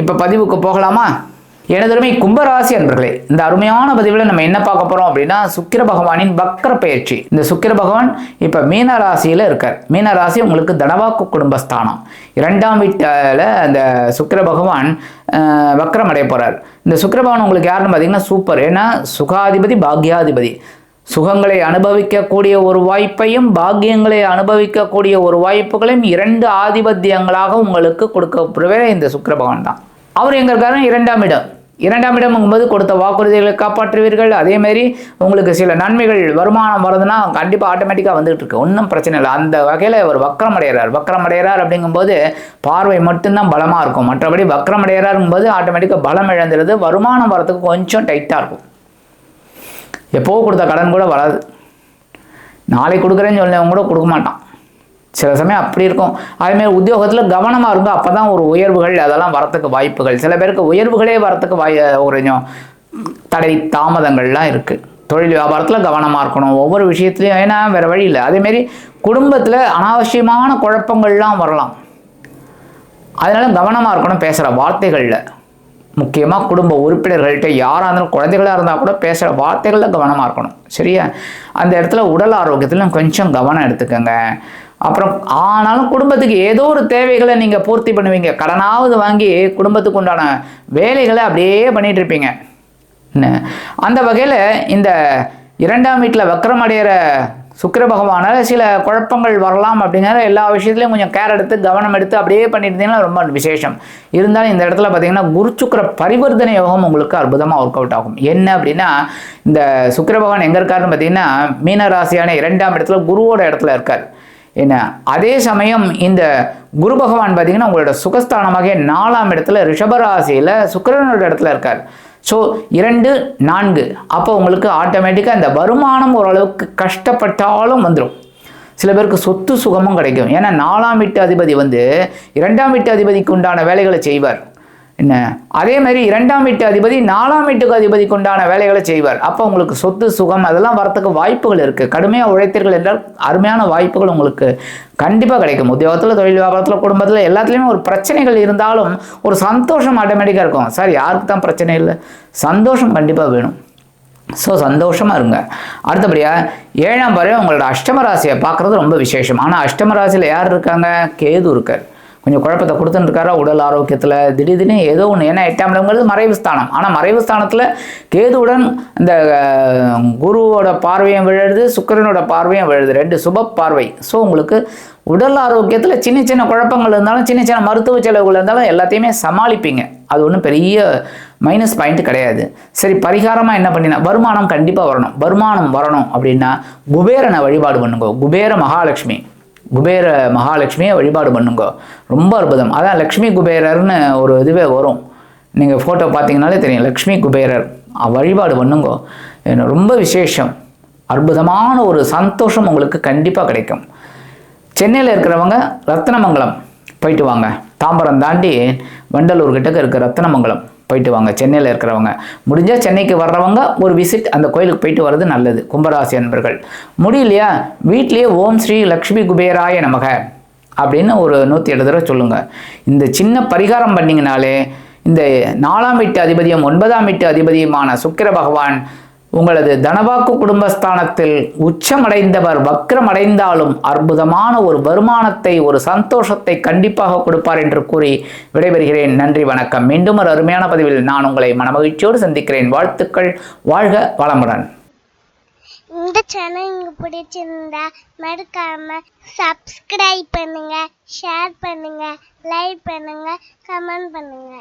இப்போ பதிவுக்கு போகலாமா? எனதருமை கும்பராசி அன்பர்களே இந்த அருமையான பதிவில் நம்ம என்ன பார்க்க போகிறோம் அப்படின்னா சுக்கிர பகவானின் வக்கர பயிற்சி. இந்த சுக்கிர பகவான் இப்போ மீன ராசியில் இருக்கார். மீன ராசி உங்களுக்கு தனவாக்கு குடும்பஸ்தானம். இரண்டாம் வீட்டில் அந்த சுக்கிர பகவான் வக்ரம் அடைய போகிறார் இந்த சுக்கிர பகவான் உங்களுக்கு யாருன்னு பார்த்தீங்கன்னா சூப்பர். ஏன்னா சுகாதிபதி பாக்யாதிபதி. சுகங்களை அனுபவிக்கக்கூடிய ஒரு வாய்ப்பையும் பாக்கியங்களை அனுபவிக்கக்கூடிய ஒரு வாய்ப்புகளையும் இரண்டு ஆதிபத்தியங்களாக உங்களுக்கு கொடுக்கப்படுவே இந்த சுக்கர பகவான் தான். அவர் எங்கே இருக்காரு இரண்டாம் இடம் இரண்டாம் இடம்ங்கும்போது கொடுத்த வாக்குறுதிகளை காப்பாற்றுவீர்கள். அதேமாரி உங்களுக்கு சில நன்மைகள் வருமானம் வருதுன்னா கண்டிப்பாக ஆட்டோமேட்டிக்காக வந்துகிட்டு இருக்கு. ஒன்றும் பிரச்சனை இல்லை. அந்த வகையில் ஒரு வக்ரம் அடைகிறார் அடைகிறார் அப்படிங்கும்போது பார்வை மட்டும்தான் பலமாக இருக்கும். மற்றபடி வக்ரம் அடைகிறாருங்கும்போது ஆட்டோமேட்டிக்காக பலம் இழந்துடுது. வருமானம் வரதுக்கு கொஞ்சம் டைட்டாக இருக்கும். எப்போ கொடுத்த கடன் கூட வராது. நாளைக்கு கொடுக்குறேன்னு சொன்னவங்க கூட கொடுக்க மாட்டான். சில சமயம் அப்படி இருக்கும். அதுமாரி உத்தியோகத்தில் கவனமாக இருந்தால் அப்போ தான் ஒரு உயர்வுகள் அதெல்லாம் வரத்துக்கு வாய்ப்புகள். சில பேருக்கு உயர்வுகளே வரத்துக்கு வாய் ஒரு கொஞ்சம் தடை தாமதங்கள்லாம் இருக்குது தொழில் வியாபாரத்தில் கவனமாக இருக்கணும். ஒவ்வொரு விஷயத்துலையும் ஏன்னா வேறு வழி இல்லை. அதேமாரி குடும்பத்தில் அனாவசியமான குழப்பங்கள்லாம் வரலாம். அதனால் கவனமாக இருக்கணும் பேசுகிற வார்த்தைகளில். முக்கியமாக குடும்ப உறுப்பினர்கள்ட்ட யாராக இருந்தாலும் குழந்தைகளாக இருந்தால் கூட பேசுகிற வார்த்தைகளில் கவனமாக இருக்கணும். சரியா? அந்த இடத்துல உடல் ஆரோக்கியத்தில் கொஞ்சம் கவனம் எடுத்துக்கோங்க. அப்புறம் ஆனாலும் குடும்பத்துக்கு ஏதோ ஒரு தேவைகளை நீங்கள் பூர்த்தி பண்ணுவீங்க. கடனாவது வாங்கி குடும்பத்துக்கு உண்டான வேலைகளை அப்படியே பண்ணிகிட்டு இருப்பீங்க. அந்த வகையில் இந்த இரண்டாம் வீட்டில் வக்கரம் அடைகிற சுக்கிர பகவானால் சில குழப்பங்கள் வரலாம் அப்படிங்கிற எல்லா விஷயத்துலையும் கொஞ்சம் கேர் எடுத்து கவனம் எடுத்து அப்படியே பண்ணியிருந்தீங்கன்னா ரொம்ப விசேஷம். இருந்தாலும் இந்த இடத்துல பார்த்தீங்கன்னா குரு சுக்கிர பரிவர்த்தனை யோகம் உங்களுக்கு அற்புதமாக ஒர்க் அவுட் ஆகும். என்ன அப்படின்னா இந்த சுக்கிர பகவான் எங்கே இருக்காருன்னு பார்த்தீங்கன்னா மீனராசியான இரண்டாம் இடத்துல குருவோட இடத்துல இருக்கார். என்ன? அதே சமயம் இந்த குரு பகவான் பார்த்தீங்கன்னா உங்களோட சுகஸ்தானமாக நாலாம் இடத்துல ரிஷபராசியில் சுக்கிரனோட இடத்துல இருக்கார். ஸோ இரண்டு நான்கு. அப்போ உங்களுக்கு ஆட்டோமேட்டிக்காக இந்த வருமானம் ஓரளவுக்கு கஷ்டப்பட்டாலும் வந்துடும் சில பேருக்கு சொத்து சுகமும் கிடைக்கும். ஏன்னா நாலாம் வீட்டு அதிபதி வந்து இரண்டாம் வீட்டு அதிபதிக்கு உண்டான வேலைகளை செய்வார். என்ன? அதே மாதிரி இரண்டாம் வீட்டு அதிபதி நாலாம் வீட்டுக்கு அதிபதிக்கு உண்டான வேலைகளை செய்வார். அப்போ உங்களுக்கு சொத்து சுகம் அதெல்லாம் வரத்துக்கு வாய்ப்புகள் இருக்குது கடுமையாக உழைத்தீர்கள் என்றால் அருமையான வாய்ப்புகள் உங்களுக்கு கண்டிப்பாக கிடைக்கும். உத்தியோகத்தில் தொழில் வியாபாரத்தில் குடும்பத்தில் எல்லாத்துலேயுமே ஒரு பிரச்சனைகள் இருந்தாலும் ஒரு சந்தோஷம் ஆட்டோமேட்டிக்காக இருக்கும். சார் யாருக்கு தான் பிரச்சனை இல்லை? சந்தோஷம் கண்டிப்பாக வேணும். ஸோ சந்தோஷமாக இருங்க. அடுத்தபடியாக ஏழாம் பறவை உங்களோட அஷ்டம ராசியை பார்க்குறது ரொம்ப விசேஷம். ஆனால் அஷ்டம ராசியில் யார் இருக்காங்க? கேது இருக்கார். கொஞ்சம் குழப்பத்தை கொடுத்துன்னு இருக்காரா உடல் ஆரோக்கியத்தில் திடீர்னு ஏதோ ஒன்று ஏன்னா எட்டாம் இடம்ங்கிறது மறைவு ஸ்தானம். ஆனால் மறைவு ஸ்தானத்தில் கேதுவுடன் இந்த குருவோட பார்வையும் விழுது சுக்கரனோட பார்வையும் விழுது ரெண்டு சுப பார்வை. ஸோ உங்களுக்கு உடல் ஆரோக்கியத்தில் சின்ன சின்ன குழப்பங்கள் இருந்தாலும் சின்ன சின்ன மருத்துவ செலவுகள் இருந்தாலும் எல்லாத்தையுமே சமாளிப்பீங்க. அது ஒன்றும் பெரிய மைனஸ் பாயிண்ட் கிடையாது. சரி பரிகாரமாக என்ன பண்ணினா வருமானம் கண்டிப்பாக வரணும். வருமானம் வரணும் அப்படின்னா குபேரனை வழிபாடு பண்ணுங்க. குபேர மகாலட்சுமி. குபேர மகாலட்சுமியை வழிபாடு பண்ணுங்க. ரொம்ப அற்புதம். அதான் லக்ஷ்மி குபேரர்னு ஒரு இதுவே வரும். நீங்கள் ஃபோட்டோ பார்த்தீங்கனாலே தெரியும். லக்ஷ்மி குபேரர் வழிபாடு பண்ணுங்க. ரொம்ப விசேஷம். அற்புதமான ஒரு சந்தோஷம் உங்களுக்கு கண்டிப்பாக கிடைக்கும். சென்னையில் இருக்கிறவங்க ரத்னமங்கலம் போயிட்டு வாங்க. தாம்பரம் தாண்டி வண்டலூர் கிட்டக்க இருக்க ரத்னமங்கலம். போயிட்டு வாங்க. சென்னையில் இருக்கிறவங்க. முடிஞ்சால் சென்னைக்கு வர்றவங்க ஒரு விசிட் அந்த கோயிலுக்கு போயிட்டு வர்றது நல்லது. கும்பராசி அன்பர்கள். முடியலையா? வீட்லேயே ஓம் ஸ்ரீ லக்ஷ்மி குபேராய நமக அப்படின்னு ஒரு நூற்றி எட்டு தடவை சொல்லுங்கள் இந்த சின்ன பரிகாரம் பண்ணிங்கனாலே இந்த நாலாம் வீட்டு அதிபதியும் ஒன்பதாம் வீட்டு அதிபதியுமான சுக்கிர பகவான் உங்களது தனவாக்கு குடும்பஸ்தானத்தில் உச்சமடைந்தவர் வக்ரமடைந்தாலும் அற்புதமான ஒரு வருமானத்தை ஒரு சந்தோஷத்தை கண்டிப்பாக கொடுப்பார் என்று கூறி விடைபெறுகிறேன். நன்றி வணக்கம். மீண்டும் ஒரு அருமையான பதிவில் நான் உங்களை மனமகிழ்ச்சியோடு சந்திக்கிறேன். வாழ்த்துக்கள். வாழ்க வளமுடன். இந்த சேனல் உங்களுக்கு பிடிச்சிருந்தா மறக்காம சப்ஸ்கிரைப் பண்ணுங்க ஷேர் பண்ணுங்க லைக் பண்ணுங்க கமெண்ட் பண்ணுங்க.